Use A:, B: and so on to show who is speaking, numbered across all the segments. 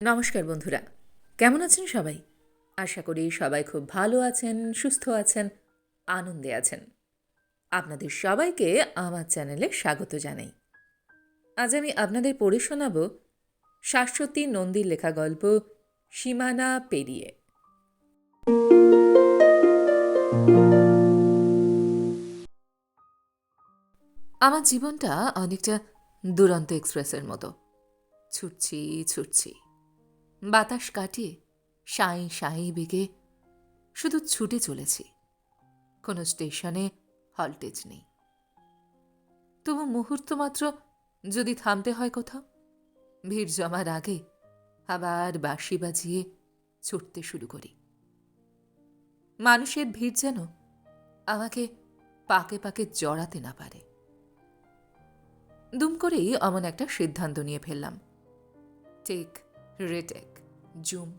A: নমস্কার বন্ধুরা, কেমন আছেন সবাই? আশা করি সবাই খুব ভালো আছেন, সুস্থ আছেন, আনন্দে আছেন। আপনাদের সবাইকে আমার চ্যানেলে স্বাগত জানাই। আজ আমি আপনাদের পড়ে শোনাব শাশ্বতী নন্দীর লেখা গল্প সীমানা পেরিয়ে। আমার জীবনটা অনেকটা দুরন্ত এক্সপ্রেসের মতো। ছুটছি ছুটছি। বাতাস কাটিয়ে সাঁই সাঁই বেগে শুধু ছুটে চলেছি। কোনো স্টেশনে হল্টেজ নেই। তবু মুহূর্ত মাত্র যদি থামতে হয় কোথাও, ভিড় জমার আগে আবার বাঁশি বাজিয়ে ছুটতে শুরু করি। মানুষের ভিড় যেন আমাকে পাকে পাকে জড়াতে না পারে। দুম করেই অমন একটা সিদ্ধান্ত নিয়ে ফেললাম। Take retake zoom,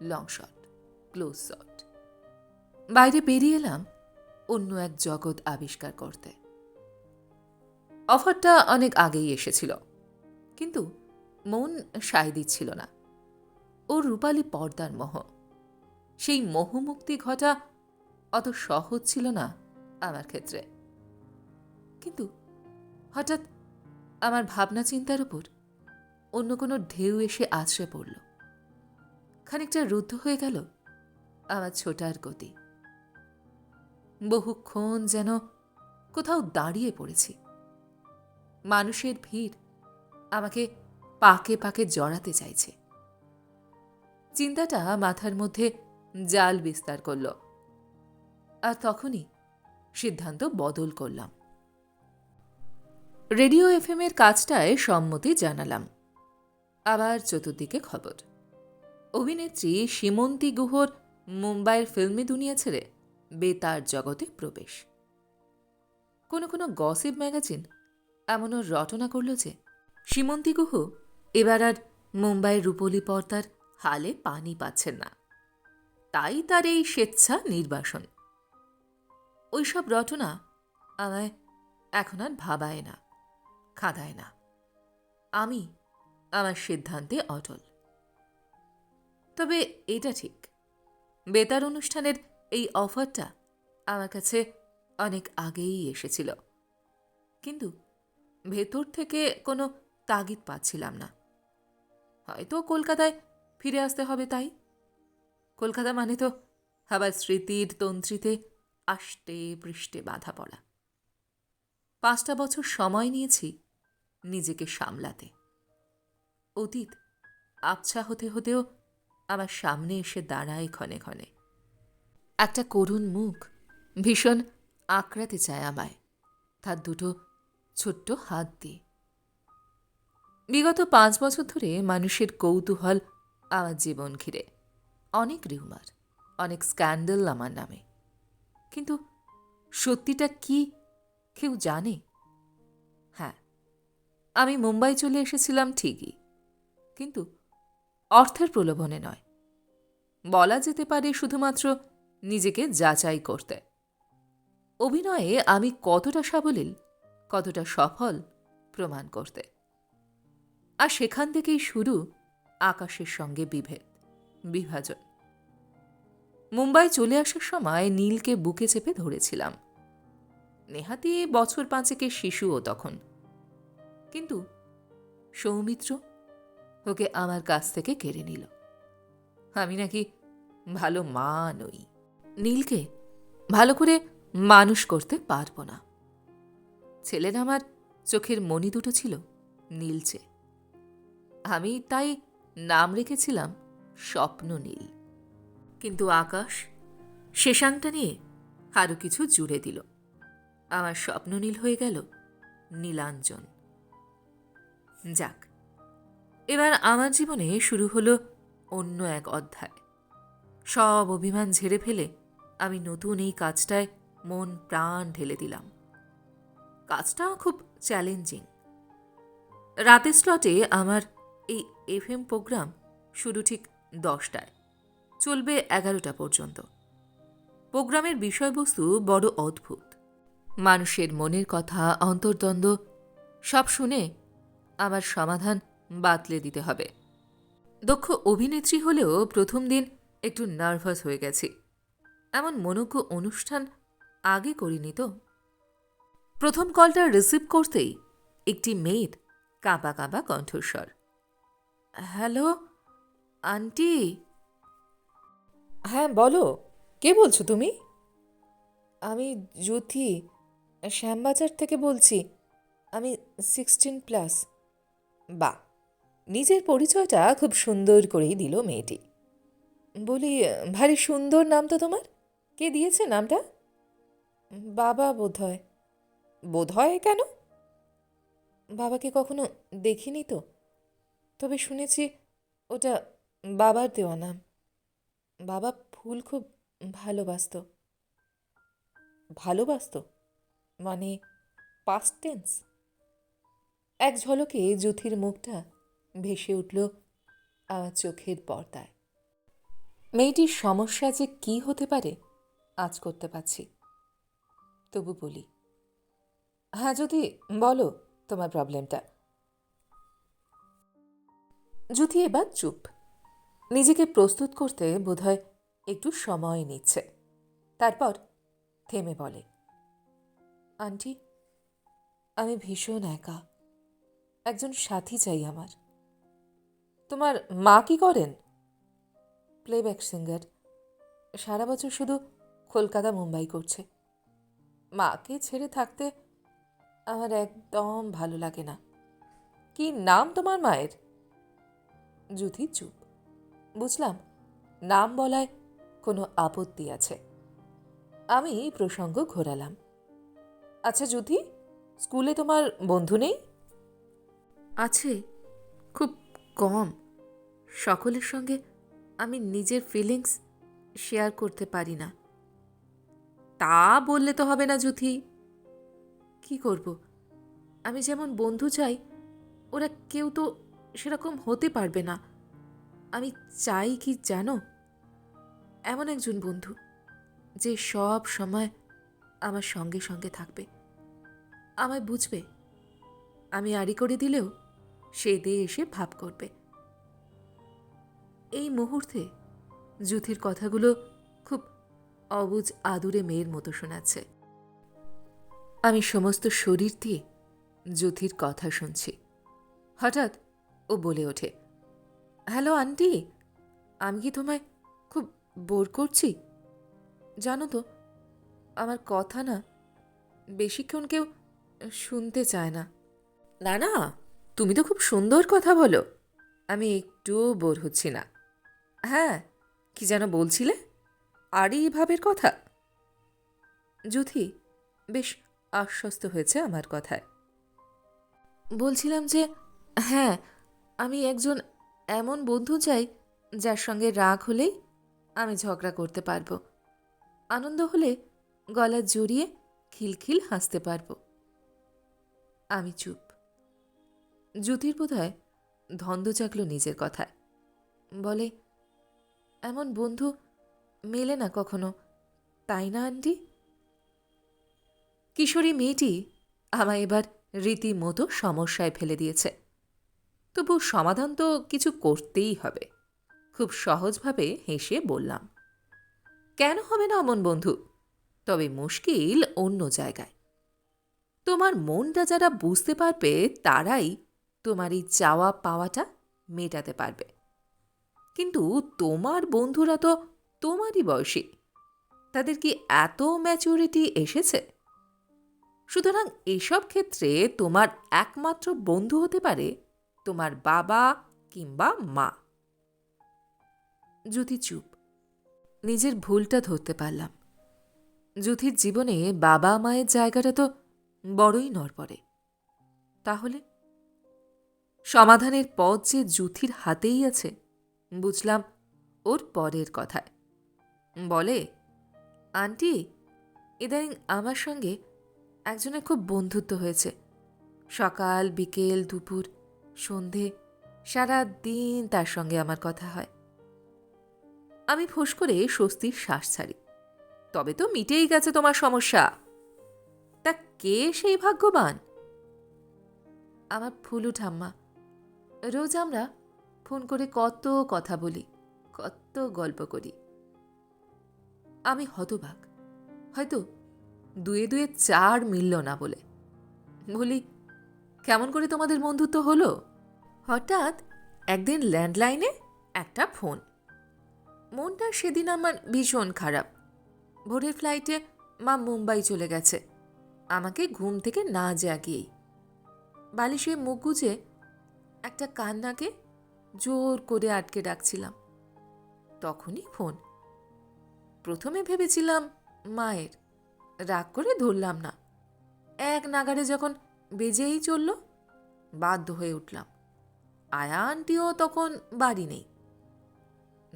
A: long shot, close shot. বাইরে বেরিয়ে এলাম অন্য এক জগৎ আবিষ্কার করতে। অফারটা অনেক আগেই এসেছিল, কিন্তু মন সায় দিচ্ছিল না। ও রূপালী পর্দার মোহ। সেই মোহমুক্তি ঘটা অত সহজ ছিল না আমার ক্ষেত্রে। কিন্তু হঠাৎ আমার ভাবনা চিন্তার উপর অন্য কোনো ঢেউ এসে আছড়ে পড়ল। খানিকটা রুদ্ধ হয়ে গেল আমার ছোটার গতি। বহুক্ষণ যেন কোথাও দাঁড়িয়ে পড়েছি। মানুষের ভিড় আমাকে পাকে পাকে জড়াতে চাইছে। চিন্তাটা মাথার মধ্যে জাল বিস্তার করল। আর তখনই সিদ্ধান্ত বদল করলাম। রেডিও এফএম এর কাজটায় সম্মতি জানালাম। আবার চতুর্দিকে খবর। অভিনেত্রী সীমন্তী গুহর মুম্বাইয়ের ফিল্মি দুনিয়া ছেড়ে বেতার জগতে প্রবেশ। কোনো কোনো গসিপ ম্যাগাজিন এমনও রটনা করল যে সীমন্তী গুহ এবার আর মুম্বাইয়ের রূপলি পর্দার হালে পানি পাচ্ছেন না। তাই তার এই স্বেচ্ছা নির্বাসন। ওইসব রটনা আমায় এখন আর ভাবায় না, খাদায় না। আমি আমার সিদ্ধান্তে অটল। তবে এটা ঠিক। বেতার অনুষ্ঠানের এই অফারটা আমার কাছে অনেক আগেই এসেছিল। কিন্তু ভেতর থেকে কোনো তাগিদ পাচ্ছিলাম না। হয়তো কলকাতায় ফিরে আসতে হবে তাই। কলকাতা মানে তো আবার স্মৃতির তন্ত্রীতে আষ্টে পৃষ্ঠে বাধা পড়া। পাঁচটা বছর সময় নিয়েছি নিজেকে সামলাতে। অতীত আবছা হতে হতেও আমার সামনে এসে দাঁড়ায় ক্ষণে ক্ষণে। একটা করুণ মুখ ভীষণ আঁকড়াতে চায় আমায়। তার দুটো ছোট্ট হাত দিয়ে। বিগত পাঁচ বছর ধরে মানুষের কৌতূহল আমার জীবন ঘিরে। অনেক রিউমার অনেক স্ক্যান্ডেল আমার নামে। কিন্তু সত্যিটা কি কেউ জানে? হ্যাঁ আমি মুম্বাই চলে এসেছিলাম ঠিকই। কিন্তু অর্থের প্রলোভনে নয়। বলা যেতে পারে শুধুমাত্র নিজেকে যাচাই করতে। অভিনয়ে আমি কতটা সাবলীল, কতটা সফল প্রমাণ করতে। আর সেখান থেকেই শুরু আকাশের সঙ্গে বিভেদ, বিভাজন। মুম্বাই চলে আসার সময় নীলকে বুকে চেপে ধরেছিলাম। নেহাতি বছর পাঁচেকের শিশুও তখন। কিন্তু সৌমিত্র ওকে আমার কাছ থেকে কেড়ে নিল। আমি নাকি ভালো মা নই। নীলকে ভালো করে মানুষ করতে পারব না। ছেলের আমার চোখের মণি দুটো ছিল নীলচে। আমি তাই নাম রেখেছিলাম স্বপ্ন নীল। কিন্তু আকাশ শেষাংটা নিয়ে আরও কিছু জুড়ে দিল। আমার স্বপ্ন নীল হয়ে গেল নীলাঞ্জন। যাক এবার আমার জীবনে শুরু হলো অন্য এক অধ্যায়। সব অভিমান ঝেড়ে ফেলে আমি নতুন এই কাজটায় মন, প্রাণ ঢেলে দিলাম। কাজটা খুব চ্যালেঞ্জিং রাতের স্লটে আমার এই এফএম প্রোগ্রাম শুরু ঠিক দশটায়। চলবে এগারোটা পর্যন্ত। প্রোগ্রামের বিষয়বস্তু বড় অদ্ভুত। মানুষের মনের কথা, অন্তর্দ্বন্দ্ব, সব শুনে আমার সমাধান বাতলে দিতে হবে। দক্ষ অভিনেত্রী হলেও প্রথম দিন একটু নার্ভাস হয়ে গেছি। এমন মনোজ্ঞ অনুষ্ঠান আগে করিনি তো। প্রথম কলটা রিসিভ করতেই একটি মেয়ের কাঁপা কাঁপা কণ্ঠস্বর। Hello, aunty? হ্যাঁ বলো, কে বলছো তুমি? আমি জ্যোতি, শ্যামবাজার থেকে বলছি। আমি সিক্সটিন প্লাস। বা নিজের পরিচয়টা খুব সুন্দর করেই দিল মেয়েটি। বলি, ভারী সুন্দর নাম তো তোমার? কে দিয়েছে নামটা? বাবা বোধহয়। বোধহয় কেন? বাবাকে কখনো দেখিনি তো। তবে শুনেছি ওটা বাবার দেওয়া নাম। বাবা ফুল খুব ভালোবাসত। ভালোবাসত? মানে পাস্ট টেন্স এক ঝলকে জ্যোতির মুখটা ভেসে উঠল আমার চোখের পর্দায়। মেয়েটির সমস্যা যে কি হতে পারে, আজ করতে পারছি। তবু বলি হ্যাঁ যদি, বলো তোমার প্রবলেমটা। জ্যোতি এবার চুপ, নিজেকে প্রস্তুত করতে বোধহয় একটু সময় নিচ্ছে। তারপর থেমে বলে, আন্টি, আমি ভীষণ একা, একজন সাথী চাই আমার। তোমার মা কি করেন? প্লেব্যাক সিঙ্গার সারা বছর শুধু কলকাতা, মুম্বাই করছে। মাকে ছেড়ে থাকতে আমার একদম ভালো লাগে না। কি নাম তোমার মায়ের? যুথি চুপ। বুঝলাম, নাম বলায় কোনো আপত্তি আছে। আমি প্রসঙ্গ ঘোরালাম। আচ্ছা যুথি স্কুলে তোমার বন্ধু নেই? আছে, খুব কম। সকলের সঙ্গে আমি নিজের ফিলিংস শেয়ার করতে পারি না। তা বললে তো হবে না যুথি। কি করব? আমি যেমন বন্ধু চাই, ওরা কেউ তো সেরকম হতে পারবে না। আমি চাই কি জানো? এমন একজন বন্ধু, যে সব সময় আমার সঙ্গে সঙ্গে থাকবে। আমায় বুঝবে, আমি আড়ি করে দিলেও সে দিয়ে এসে ভাব করবে। এই মুহূর্তে যুথির কথাগুলো খুব অবুজ আদুরে মেয়ের মতো শোনাচ্ছে। আমি সমস্ত শরীর দিয়ে যুথির কথা শুনছি। হঠাৎ ও বলে ওঠে, হ্যালো, আন্টি, আমি কি তোমায় খুব বোর করছি? জানো তো, আমার কথা না বেশিক্ষণ কেউ শুনতে চায় না। না না, তুমি তো খুব সুন্দর কথা বলো। আমি একটুও বোর হচ্ছি না। হ্যাঁ কি যেন বলছিলে? আরই ভাবের কথা? যুথি বেশ আশ্বস্ত হয়েছে আমার কথায়। বলছিলাম যে হ্যাঁ আমি একজন এমন বন্ধু চাই, যার সঙ্গে রাগ হলেই আমি ঝগড়া করতে পারব। আনন্দ হলে গলা জড়িয়ে খিলখিল হাসতে পারব। আমি চুপ। জ্যোতির বোধ হয় ধন্দ চাকল নিজের কথায়। বলে এমন বন্ধু মেলে না কখনো, তাই না, আন্টি? কিশোরী মেয়েটি আমায় এবার রীতিমতো সমস্যায় ফেলে দিয়েছে। তবু সমাধান তো কিছু করতেই হবে। খুব সহজভাবে হেসে বললাম, কেন হবে না অমন বন্ধু? তবে মুশকিল অন্য জায়গায়। তোমার মনটা যারা বুঝতে পারবে, তারাই তোমার এই চাওয়া পাওয়াটা মেটাতে পারবে। কিন্তু তোমার বন্ধুরা তো তোমারই বয়সী। তাদের কি এত ম্যাচুরিটি এসেছে? সুতরাং এসব ক্ষেত্রে তোমার একমাত্র বন্ধু হতে পারে তোমার বাবা কিংবা মা। জ্যোতি, চুপ। নিজের ভুলটা ধরতে পারলাম। জ্যোতির জীবনে বাবা মায়ের জায়গাটা তো বড়ই নড়পড়ে তাহলে? সমাধানের পথ যে জুথির হাতেই আছে বুঝলাম ওর পরের কথায়। বলে, আন্টি, ইদানিং আমার সঙ্গে একজনের খুব বন্ধুত্ব হয়েছে। সকাল, বিকেল, দুপুর, সন্ধে, সারা দিন তার সঙ্গে আমার কথা হয়। আমি ফোঁস করে স্বস্তির শ্বাস ছাড়ি। তবে তো মিটেই গেছে তোমার সমস্যা। তা কে সেই ভাগ্যবান? আমার ফুলু ঠাম্মা। রোজ আমরা ফোন করে কত কথা বলি, কত গল্প করি। আমি হতবাক। হয়তো দুয়ে দুয়ে চার মিলল না বলে। বলি, কেমন করে তোমাদের বন্ধুত্ব হলো? হঠাৎ একদিন ল্যান্ডলাইনে একটা ফোন। মনটা সেদিন আমার ভীষণ খারাপ। ভোরের ফ্লাইটে মা মুম্বাই চলে গেছে। আমাকে ঘুম থেকে না জাগিয়েই। বালিশে মুখ গুজে একটা কান্নাকে জোর করে আটকে ডাকছিলাম। তখনই ফোন। প্রথমে ভেবেছিলাম, মায়ের। রাগ করে ধরলাম না। এক নাগারে যখন বেজেই চলল, বাধ্য হয়ে উঠলাম। আয়া আন্টিও তখন বাড়ি নেই।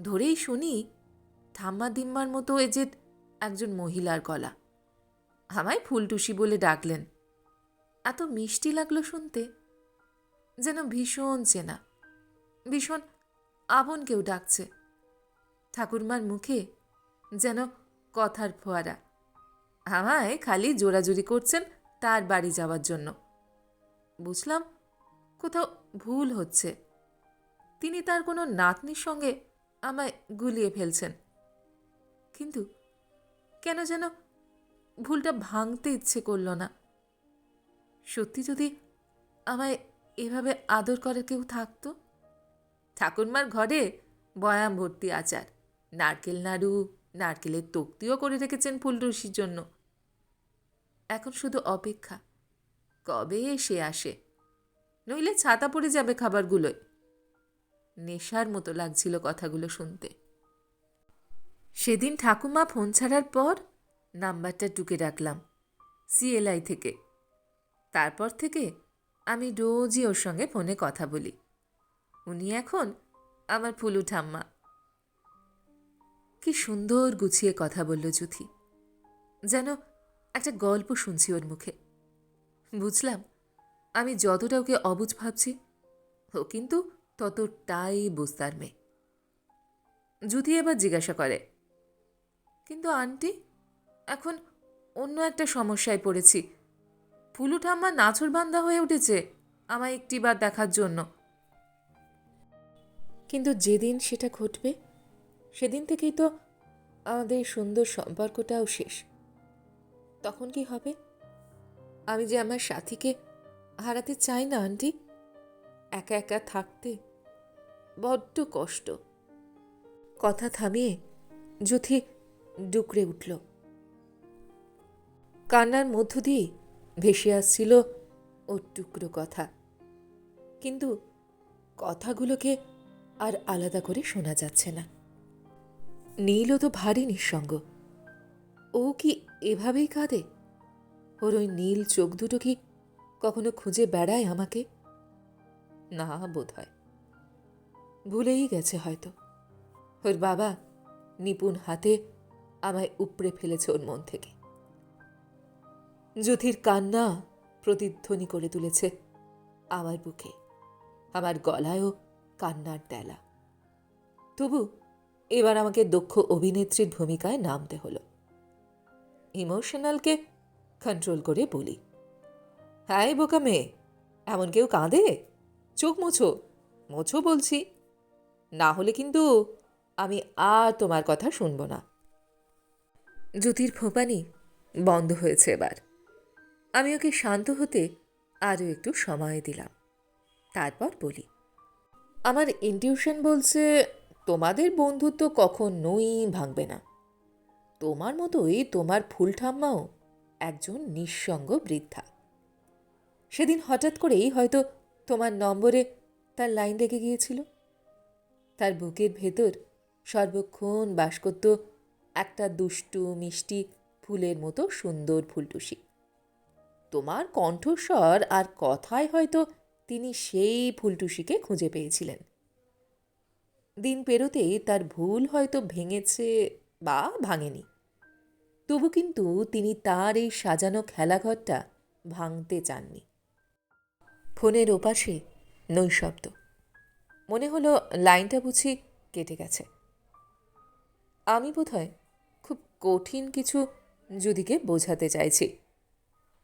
A: ধরেই শুনি থাম্মা দিম্মার মতো এজেড একজন মহিলার গলা। আমায় ফুলটুসি বলে ডাকলেন। এত মিষ্টি লাগল শুনতে, যেন ভীষণ চেনা। ভীষণ আপন কেউ ডাকছে। ঠাকুরমার মুখে যেন কথার ফোয়ারা। আমায় খালি জোরাজুরি করছেন তার বাড়ি যাওয়ার জন্য। বুঝলাম কোথাও ভুল হচ্ছে। তিনি তার কোনো নাতনির সঙ্গে আমায় গুলিয়ে ফেলছেন। কিন্তু কেন যেন ভুলটা ভাঙতে ইচ্ছে করল না। সত্যি যদি আমায় এভাবে আদর করে কেউ থাকতো? ঠাকুরমার ঘরে বয়াম ভর্তি আচার। নারকেল নাড়ু, নারকেলের তক্তিও করে রেখেছেন ফুলটুসির জন্য। এখন শুধু অপেক্ষা, কবে সে আসে? নইলে ছাতা পড়ে যাবে খাবারগুলোয়। নেশার মতো লাগছিল কথাগুলো শুনতে। সেদিন ঠাকুমা ফোন ছাড়ার পর নাম্বারটা টুকে রাখলাম, সিএলআই থেকে। তারপর থেকে আমি রোজই ওর সঙ্গে ফোনে কথা বলি। উনি এখন আমার ফুলু ঠাম্মা। কি সুন্দর গুছিয়ে কথা বলল যুথি যেন একটা গল্প শুনছি ওর মুখে। বুঝলাম, আমি যতটা ওকে অবুঝ ভাবছি, ও কিন্তু ততটাই বুঝতার মেয়ে। যুথি এবার জিজ্ঞাসা করে, কিন্তু আন্টি, এখন অন্য একটা সমস্যায় পড়েছি। ফুলু ঠাম্মা নাছর বান্ধা হয়ে উঠেছে, আমায় একটিবার দেখার জন্য। কিন্তু যেদিন সেটা ঘটবে, সেদিন থেকেই তো আমাদের সুন্দর সম্পর্কটাও শেষ। তখন কি হবে? আমি যে আমার সাথীকে হারাতে চাই না, আন্টি। একা একা থাকতে বড্ড কষ্ট। কথা থামিয়ে যুথি ডুকরে উঠল। কান্নার মধ্য দিয়ে ভেসে আসছিল ওর টুকরো কথা। কিন্তু কথাগুলোকে আর আলাদা করে শোনা যাচ্ছে না। নীলও তো ভারী নিঃসঙ্গ। ও কি এভাবেই কাঁদে? ওর ওই নীল চোখ দুটো কি কখনো খুঁজে বেড়ায় আমাকে? না বোধ হয় ভুলেই গেছে হয়তো। ওর বাবা নিপুণ হাতে আমায় উপড়ে ফেলেছে ওর মন থেকে। জ্যোতির কান্না প্রতিধ্বনি করে তুলেছে আমার বুকে। আমার গলায়ও কান্নার তেলা। তবু এবার আমাকে দক্ষ অভিনেত্রীর ভূমিকায় নামতে হলো। ইমোশনালকে কন্ট্রোল করে বলি হ্যাঁ বোকা মেয়ে, এমন কেউ কাঁদে? চোখ মোছো মোছো বলছি। না হলে কিন্তু আমি আর তোমার কথা শুনব না। জ্যোতির ফোপানি বন্ধ হয়েছে এবার। আমি ওকে শান্ত হতে আরও একটু সময় দিলাম। তারপর বলি আমার ইনটিউশন বলছে, তোমাদের বন্ধুত্ব কখনোই ভাঙবে না। তোমার মতোই তোমার ফুল ঠাম্মাও একজন নিঃসঙ্গ বৃদ্ধা। সেদিন হঠাৎ করেই হয়তো তোমার নম্বরে তার লাইন লেগে গিয়েছিল। তার বুকের ভেতর সর্বক্ষণ বাস করত একটা দুষ্টু, মিষ্টি ফুলের মতো সুন্দর ফুলটুসি। তোমার কণ্ঠস্বর আর কথায় হয়তো তিনি সেই ফুলটুসিকে খুঁজে পেয়েছিলেন। দিন পেরোতেই তার ভুল হয়তো ভেঙেছে বা ভাঙেনি। তবু কিন্তু তিনি তার এই সাজানো খেলাঘরটা ভাঙতে চাননি। ফোনের ওপাশে নৈশব্দ। মনে হলো লাইনটা বুঝি কেটে গেছে। আমি বোধহয় খুব কঠিন কিছু যুদিকে বোঝাতে চাইছি।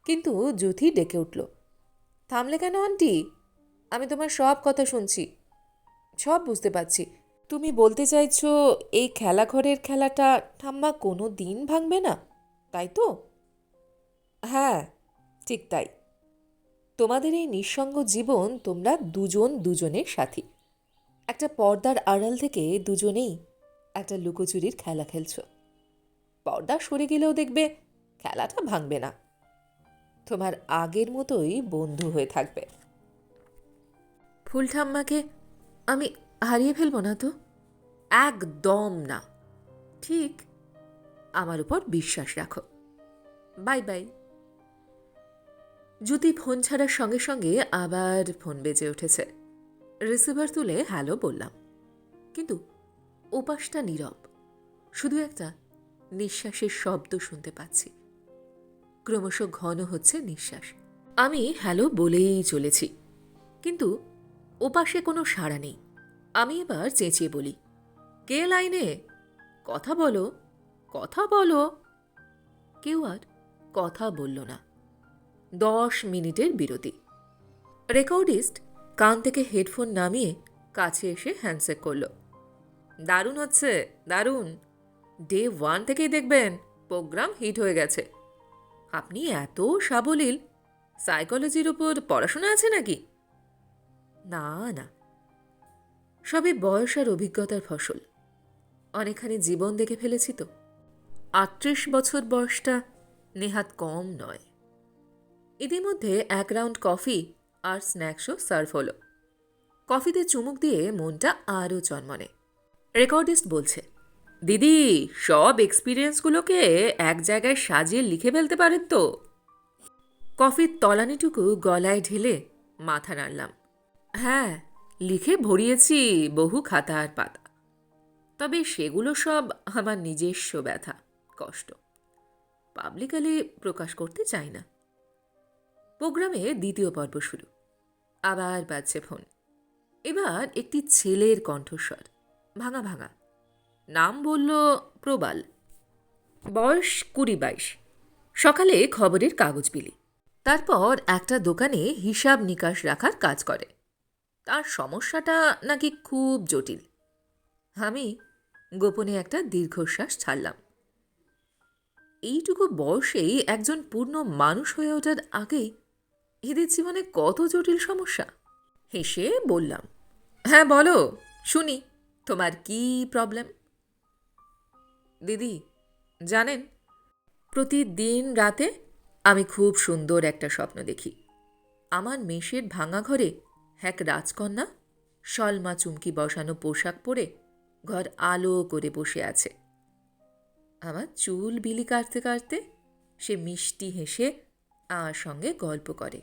A: কিন্তু যুথি ডেকে উঠল। থামলে কেন, আন্টি? আমি তোমার সব কথা শুনছি। সব বুঝতে পারছি। তুমি বলতে চাইছো, এই খেলাঘরের খেলাটা ঠাম্মা কোনো দিন ভাঙবে না, তাই তো? হ্যাঁ ঠিক তাই। তোমাদের এই নিঃসঙ্গ জীবন তোমরা দুজন দুজনের সাথী। একটা পর্দার আড়াল থেকে দুজনেই একটা লুকোচুরির খেলা খেলছ। পর্দা সরে গেলেও দেখবে খেলাটা ভাঙবে না। তোমার আগের মতোই বন্ধু হয়ে থাকবে। ফুল ঠাম্মাকে আমি হারিয়ে ফেলব না তো? একদম না। ঠিক আমার উপর বিশ্বাস রাখো। Bye bye. জ্যোতি ফোন ছাড়ার সঙ্গে সঙ্গে আবার ফোন বেজে উঠেছে। রিসিভার তুলে, হ্যালো বললাম। কিন্তু ওপাশটা নীরব। শুধু একটা নিঃশ্বাসের শব্দ শুনতে পাচ্ছি। ক্রমশ ঘন হচ্ছে নিঃশ্বাস। আমি হ্যালো বলেই চলেছি। কিন্তু ওপাশে কোনো সাড়া নেই। আমি এবার চেঁচিয়ে বলি, কে লাইনে? কথা বলো কথা বলো। কেউ আর কথা বলল না। দশ মিনিটের বিরতি। রেকর্ডিস্ট কান থেকে হেডফোন নামিয়ে কাছে এসে হ্যান্ডশেক করল, দারুণ হচ্ছে, দারুণ। ডে ওয়ান থেকেই দেখবেন, প্রোগ্রাম হিট হয়ে গেছে। আপনি এত সাবলীল। সাইকোলজির উপর পড়াশোনা আছে নাকি? না না। সবে বয়স আর অভিজ্ঞতার ফসল। অনেকখানি জীবন দেখে ফেলেছি তো। আটত্রিশ বছর বয়সটা নেহাত কম নয়। ইতিমধ্যে এক রাউন্ড কফি আর স্ন্যাক্সও সার্ভ হলো। কফিতে চুমুক দিয়ে মনটা আরও জন্মনে রেকর্ডিস্ট বলছে দিদি, সব এক্সপিরিয়েন্সগুলোকে এক জায়গায় সাজিয়ে লিখে ফেলতে পারেন তো। কফির তলানিটুকু গলায় ঢেলে মাথা নাড়লাম। হ্যাঁ লিখে ভরিয়েছি বহু খাতা আর পাতা। তবে সেগুলো সব আমার নিজস্ব ব্যথা, কষ্ট। পাবলিকালি প্রকাশ করতে চাই না। প্রোগ্রামে দ্বিতীয় পর্ব শুরু। আবার বাজছে ফোন এবার একটি ছেলের কণ্ঠস্বর, ভাঙা ভাঙা। নাম বলল প্রবাল। বয়স কুড়ি বাইশ। সকালে খবরের কাগজ বিলি তারপর একটা দোকানে হিসাব নিকাশ রাখার কাজ করে। তার সমস্যাটা নাকি খুব জটিল। আমি গোপনে একটা দীর্ঘশ্বাস ছাড়লাম। এইটুকু বয়সেই একজন পূর্ণ মানুষ হয়ে ওঠার আগেই এদের জীবনে কত জটিল সমস্যা? হেসে বললাম হ্যাঁ বলো, শুনি, তোমার কি প্রবলেম দিদি, জানেন? প্রতিদিন রাতে আমি খুব সুন্দর একটা স্বপ্ন দেখি। আমার মেষের ভাঙা ঘরে এক রাজকন্যা সলমা চুমকি বসানো পোশাক পরে ঘর আলো করে বসে আছে। আমার চুল বিলি কাটতে কাটতে সে মিষ্টি হেসে আমার সঙ্গে গল্প করে।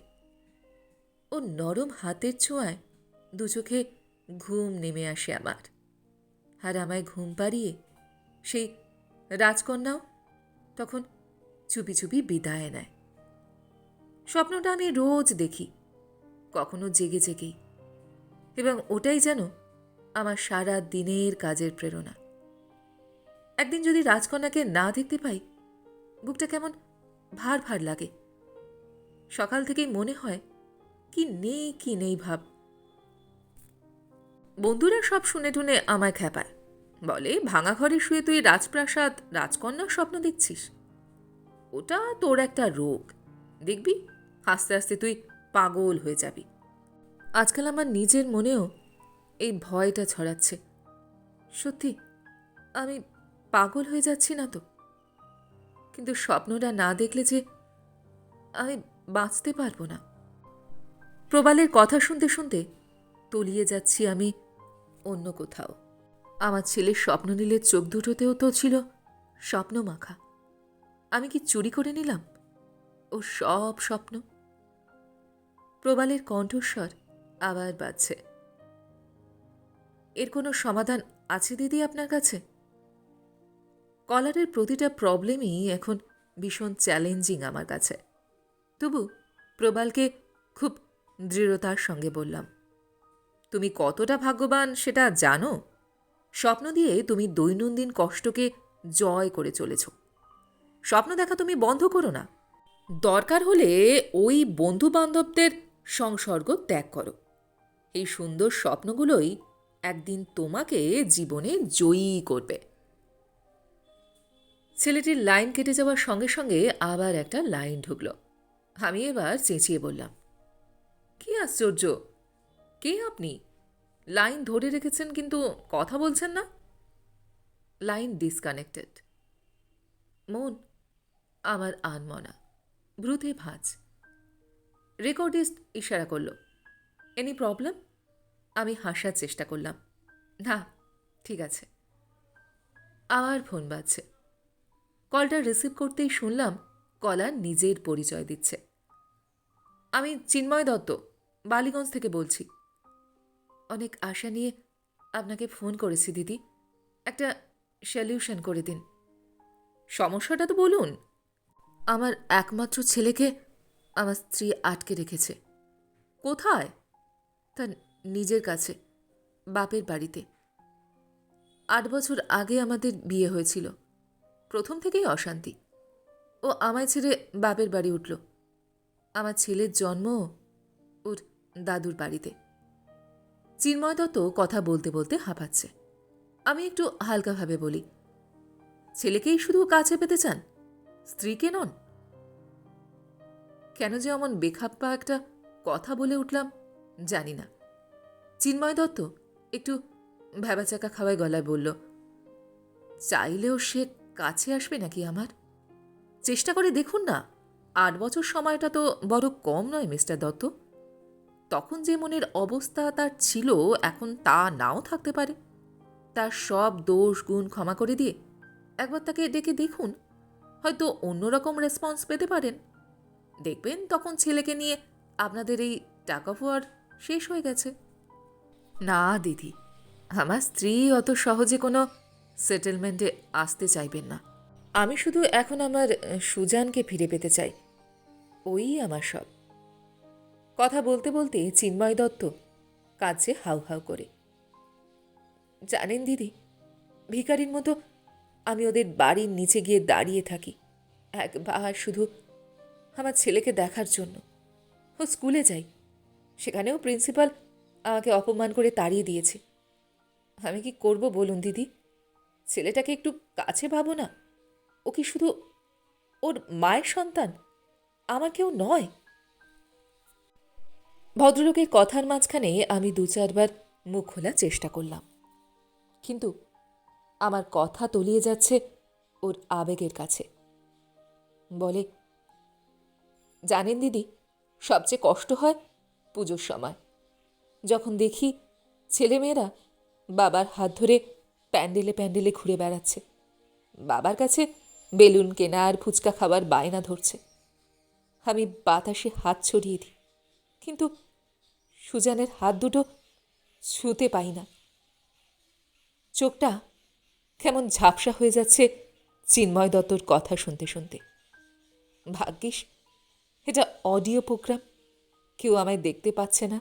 A: ও নরম হাতের ছোঁয়ায় দু চোখে ঘুম নেমে আসে আমার। আর আমায় ঘুম পাড়িয়ে সেই রাজকন্যাও তখন চুপি চুপি বিদায় নেয়। স্বপ্নটা আমি রোজ দেখি, কখনো জেগে জেগেই। এবং ওটাই যেন আমার সারা দিনের কাজের প্রেরণা। একদিন যদি রাজকন্যাকে না দেখতে পাই, বুকটা কেমন ভার ভার লাগে। সকাল থেকেই মনে হয়, কি নেই কি নেই ভাব। বন্ধুরা সব শুনে টুনে আমায় খেপায় বলে, ভাঙা ঘরে শুয়ে তুই রাজপ্রাসাদ, রাজকন্যার স্বপ্ন দেখছিস। ওটা তোর একটা রোগ। দেখবি, আস্তে আস্তে তুই পাগল হয়ে যাবি। আজকাল আমার নিজের মনেও এই ভয়টা ছড়াচ্ছে। সত্যি, আমি পাগল হয়ে যাচ্ছি না তো? কিন্তু স্বপ্নটা না দেখলে যে আমি বাঁচতে পারব না। প্রবালের কথা শুনতে শুনতে তলিয়ে যাচ্ছি আমি অন্য কোথাও। আমার ছেলের স্বপ্ন নিলে চোখ দুটোতেও তো ছিল স্বপ্ন মাখা। আমি কি চুরি করে নিলাম? ও সব স্বপ্ন। প্রবালের কণ্ঠস্বর আবার বাজছে এর কোনো সমাধান আছে দিদি আপনার কাছে? কলারের প্রতিটা প্রবলেমই এখন ভীষণ চ্যালেঞ্জিং আমার কাছে। তবু প্রবালকে খুব দৃঢ়তার সঙ্গে বললাম, তুমি কতটা ভাগ্যবান সেটা জানো? স্বপ্ন দিয়ে তুমি দৈনন্দিন কষ্টকে জয় করে চলেছ। স্বপ্ন দেখা তুমি বন্ধ করো না। দরকার হলে ওই বন্ধু বান্ধবদের সংসর্গ ত্যাগ করো। এই সুন্দর স্বপ্নগুলোই একদিন তোমাকে জীবনে জয়ী করবে। ছেলেটির লাইন কেটে যাওয়ার সঙ্গে সঙ্গে আবার একটা লাইন ঢুকলো। আমি এবার চেঁচিয়ে বললাম, কি আশ্চর্য! কে আপনি? লাইন ধরে রেখেছেন, কিন্তু কথা বলছেন না। লাইন ডিসকানেক্টেড মন, আমার আনমনা, ভ্রুতে ভাঁজ। রেকর্ডিস্ট ইশারা করল এনি প্রবলেম আমি হাসার চেষ্টা করলাম, না, ঠিক আছে। আবার ফোন বাজছে। কলটা রিসিভ করতেই শুনলাম কলার নিজের পরিচয় দিচ্ছে। আমি চিন্ময় দত্ত, বালিগঞ্জ থেকে বলছি। অনেক আশা নিয়ে আপনাকে ফোন করেছি, দিদি। একটা সলিউশন করে দিন। সমস্যাটা তো বলুন, আমার একমাত্র ছেলেকে আমার স্ত্রী আটকে রেখেছে। কোথায়? তা নিজের কাছে, বাপের বাড়িতে। আট বছর আগে আমাদের বিয়ে হয়েছিল। প্রথম থেকেই অশান্তি। ও আমায় ছেড়ে বাপের বাড়ি উঠল। আমার ছেলের জন্ম ওর দাদুর বাড়িতে। চিন্ময় দত্ত কথা বলতে বলতে হাঁপাচ্ছে। আমি একটু হালকাভাবে বলি, ছেলেকেই শুধু কাছে পেতে চান? স্ত্রীকে নন? কেন যে অমন বেখাপ্পা একটা কথা বলে উঠলাম, জানি না। চিন্ময় দত্ত একটু ভ্যাবাচাকা খাওয়ায় গলায় বলল, চাইলেও সে কাছে আসবে নাকি আমার? চেষ্টা করে দেখুন না, আট বছর সময়টা তো বড় কম নয়, মিস্টার দত্ত। তখন যে মনের অবস্থা তার ছিল, এখন তা নাও থাকতে পারে। তার সব দোষ, গুণ ক্ষমা করে দিয়ে একবার তাকে ডেকে দেখুন, হয়তো অন্যরকম রেসপন্স পেতে পারেন। দেখবেন তখন ছেলেকে নিয়ে আপনাদের এই টাকা ফোয়ার শেষ হয়ে গেছে। না, দিদি, আমার স্ত্রী অত সহজে কোনো সেটেলমেন্টে আসতে চাইবেন না। আমি শুধু এখন আমার সুজানকে ফিরে পেতে চাই। ওই আমার সব। কথা বলতে বলতে চিন্ময় দত্ত কাছে হাউ হাউ করে। জানেন দিদি, ভিখারির মতো আমি ওদের বাড়ির নিচে গিয়ে দাঁড়িয়ে থাকি। একবার শুধু আমার ছেলেকে দেখার জন্য। ও স্কুলে যাই সেখানেও প্রিন্সিপাল আমাকে অপমান করে তাড়িয়ে দিয়েছে। আমি কি করব বলুন দিদি? ছেলেটাকে একটু কাছে ভাবো না। ও কি শুধু ওর মায়ের সন্তান? আমার কেউ নয়। ভদ্রলোকের কথার মাঝখানে আমি দু চারবার মুখ খোলার চেষ্টা করলাম। কিন্তু আমার কথা তলিয়ে যাচ্ছে ওর আবেগের কাছে। বলে, জানেন দিদি, সবচেয়ে কষ্ট হয় পুজোর সময়। যখন দেখি ছেলেমেয়েরা বাবার হাত ধরে প্যান্ডেলে প্যান্ডেলে ঘুরে বেড়াচ্ছে। বাবার কাছে বেলুন কেনা আর ফুচকা খাবার বায়না ধরছে। আমি বাতাসে হাত ছড়িয়ে দিই। কিন্তু সুজানের হাত দুটো ছুঁতে পাই না। চোখটা কেমন ঝাপসা হয়ে যাচ্ছে চিন্ময় দত্তর কথা শুনতে শুনতে। ভাগ্যিস, এটা অডিও প্রোগ্রাম, কেউ আমায় দেখতে পাচ্ছে না।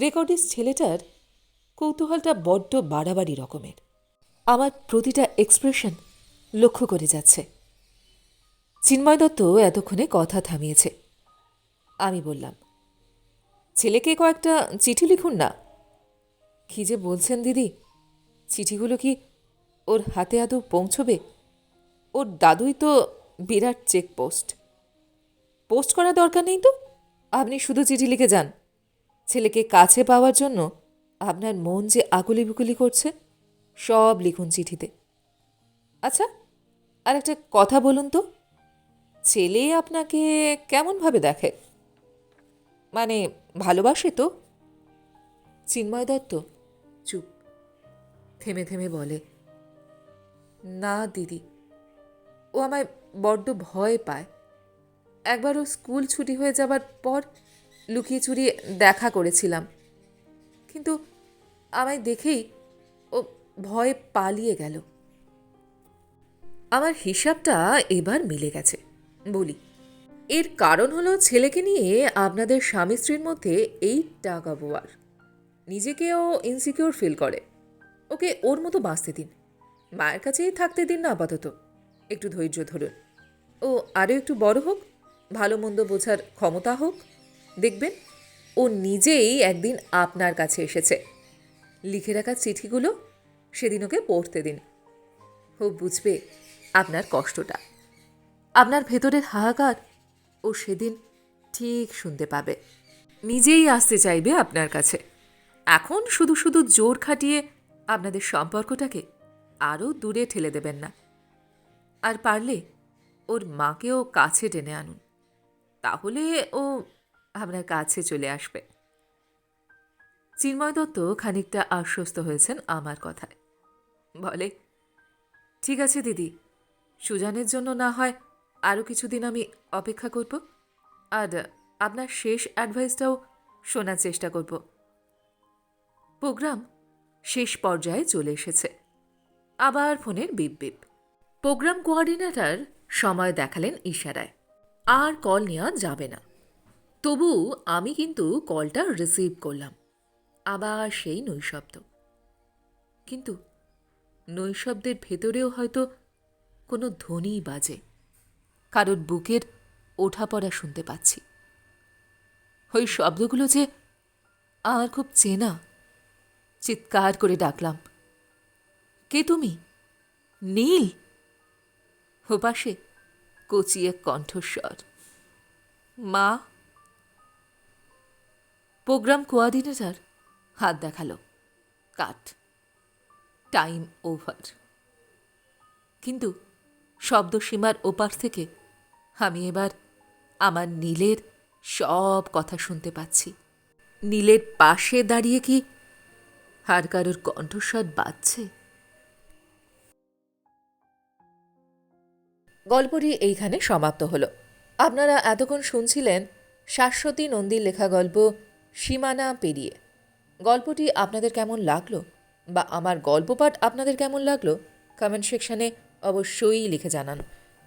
A: রেকর্ডিস্ট ছেলেটার কৌতূহলটা বড্ড বাড়াবাড়ি রকমের। আমার প্রতিটা এক্সপ্রেশন লক্ষ্য করে যাচ্ছে। চিন্ময় দত্ত এতক্ষণে কথা থামিয়েছে। আমি বললাম ছেলেকে কয়েকটা চিঠি লিখুন না? কি যে বলছেন দিদি? চিঠিগুলো কি ওর হাতে আদৌ পৌঁছবে? ওর দাদুই তো বিরাট চেকপোস্ট। পোস্ট করার দরকার নেই তো? আপনি শুধু চিঠি লিখে যান। ছেলেকে কাছে পাওয়ার জন্য আপনার মন যে আকুলি বুকুলি করছে, সব লিখুন চিঠিতে। আচ্ছা আর একটা কথা বলুন তো। ছেলে আপনাকে কেমনভাবে দেখে? মানে ভালোবাসে তো? চিন্ময় দত্ত চুপ, থেমে থেমে বলে, না দিদি, ও আমায় বড্ড ভয় পায়। একবার ও স্কুল ছুটি হয়ে যাবার পর লুকিয়ে চুরিয়ে দেখা করেছিলাম। কিন্তু আমায় দেখেই ও ভয়ে পালিয়ে গেল। আমার হিসাবটা এবার মিলে গেছে, বলি। এর কারণ হলো ছেলেকে নিয়ে আপনাদের স্বামী স্ত্রীর মধ্যে এই টাকা বোয়ার নিজেকেও ইনসিকিউর ফিল করে। ওকে ওর মতো বাঁচতে দিন। মায়ের কাছেই থাকতে দিন না আপাতত। একটু ধৈর্য ধরুন। ও আরও একটু বড় হোক, ভালো মন্দ বোঝার ক্ষমতা হোক, দেখবেন ও নিজেই একদিন আপনার কাছে এসেছে। লিখে রাখা চিঠিগুলো সেদিন ওকে পড়তে দিন। ও বুঝবে আপনার কষ্টটা। আপনার ভেতরের হাহাকার ও সেদিন ঠিক শুনতে পাবে। নিজেই আসতে চাইবে আপনার কাছে। এখন শুধু শুধু জোর খাটিয়ে আপনাদের সম্পর্কটাকে আরও দূরে ঠেলে দেবেন না। আর পারলে ওর মাকেও কাছে টেনে আনুন। তাহলে ও আপনার কাছে চলে আসবে। চিন্ময় দত্ত খানিকটা আশ্বস্ত হয়েছেন আমার কথায়। বলে, ঠিক আছে দিদি, সুজানের জন্য না হয় আরও কিছুদিন আমি অপেক্ষা করব আর আপনার শেষ অ্যাডভাইসটাও শোনার চেষ্টা করব। প্রোগ্রাম শেষ পর্যায়ে চলে এসেছে। আবার ফোনের বিপ বিপ। প্রোগ্রাম কোয়ার্ডিনেটর সময় দেখালেন ইশারায়। আর কল নেওয়া যাবে না। তবু আমি কিন্তু কলটা রিসিভ করলাম। আবার সেই নৈশব্দ। কিন্তু নৈশব্দের ভেতরেও হয়তো কোনো ধ্বনিই বাজে। কারোর বুকের ওঠাপড়া শুনতে পাচ্ছি। ওই শব্দগুলো যে আমার খুব চেনা। চিৎকার করে ডাকলাম, কে তুমি? নীল? ওপাশে কচি এক কণ্ঠস্বর, মা। প্রোগ্রাম কোয়ার্ডিনেটর হাত দেখাল, কাট। Time over. কিন্তু শব্দসীমার ওপার থেকে আমি এবার আমার নীলের সব কথা শুনতে পাচ্ছি। নীলের পাশে দাঁড়িয়ে কি আর কারোর কণ্ঠস্বর বাজছে? গল্পটি এইখানে সমাপ্ত হলো। আপনারা এতক্ষণ শুনছিলেন শাশ্বতী নন্দীর লেখা গল্প সীমানা পেরিয়ে। গল্পটি আপনাদের কেমন লাগল বা আমার গল্পপাঠ আপনাদের কেমন লাগল কমেন্ট সেকশানে অবশ্যই লিখে জানান।